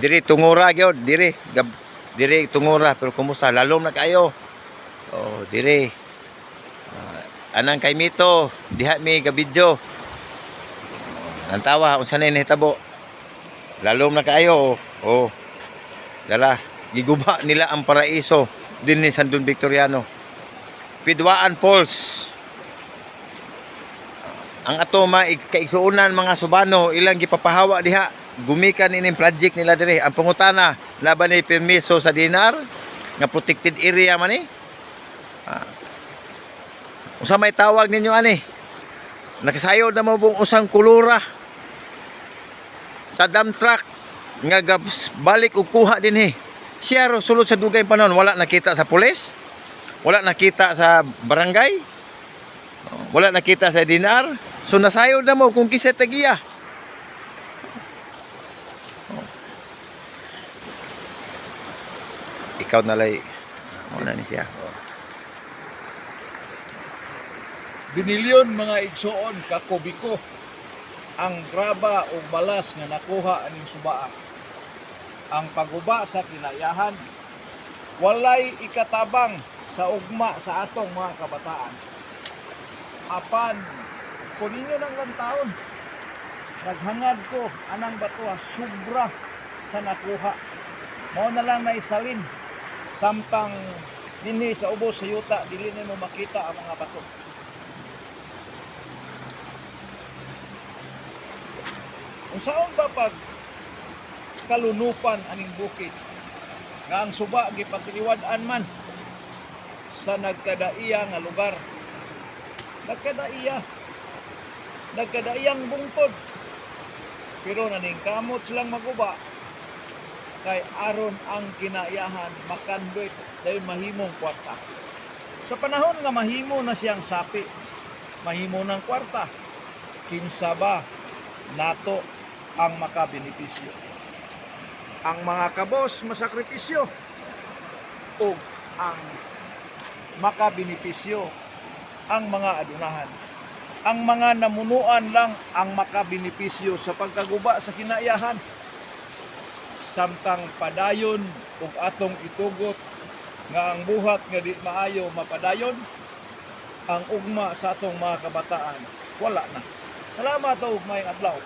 Diri tungura gyud, diri gab diri tungura pero kumusta lalom na kayo. Oh, diri. Ah, anang kay Mito, diha mi gabidyo. Ang tawa unsa na nahitabo. Lalom na kayo. Oh. Dala, giguba nila ang paraiso din ni Sandun Victoriano. Pidwaan Falls. Ang ato ma kaigsuunan mga subano ilang gipapahawa diha gumikan ining project nila dire ang pangutana laban ni permiso sa dinar nga protected area man ni. Ah. usa may tawag ninyo ani? Nakasayod na mo bung usang kulura. Sa dump truck nga balik ug kuha din eh siya sulod sa dugay panon. Wala nakita sa pulis. Wala nakita sa barangay. Wala nakita sa dinar. So nasayod na mo kung kisa tagiya ikaw na lay ni siya Binilyon mga igsoon kakubiko ang graba o balas nga nakuha aning subaa. Ang paguba sa kinayahan walay ikatabang sa ugma sa atong mga kabataan. Apan kuninyo ng lantaon naghangad ko anang batuha sobra sa nakuha. Mao na lang naisalin samtang dinhi sa ubos sa yuta dili nimo makita ang mga bato. Unsaon ba pag kalunupan aning bukid nga ang suba gipatiliwad-an man sa nagkadaiya nga lugar. Nagkadaiya. Nagkadaiyang bungtod. Pero naning kamot silang maguba kay aron ang kinaiyahan makandoy dahil mahimong kwarta. Sa panahon nga mahimo na siyang sapi, mahimo ng kwarta, kinsa ba nato ang makabenepisyo. Ang mga kabos masakripisyo o ang makabenepisyo ang mga adunahan. Ang mga namunuan lang ang makabenepisyo sa pagkaguba sa kinaiyahan. Samtang padayon ug atong itugot nga ang buhat nga di maayo mapadayon ang ugma sa atong mga kabataan wala na. Salamat o ugmayng adlaw.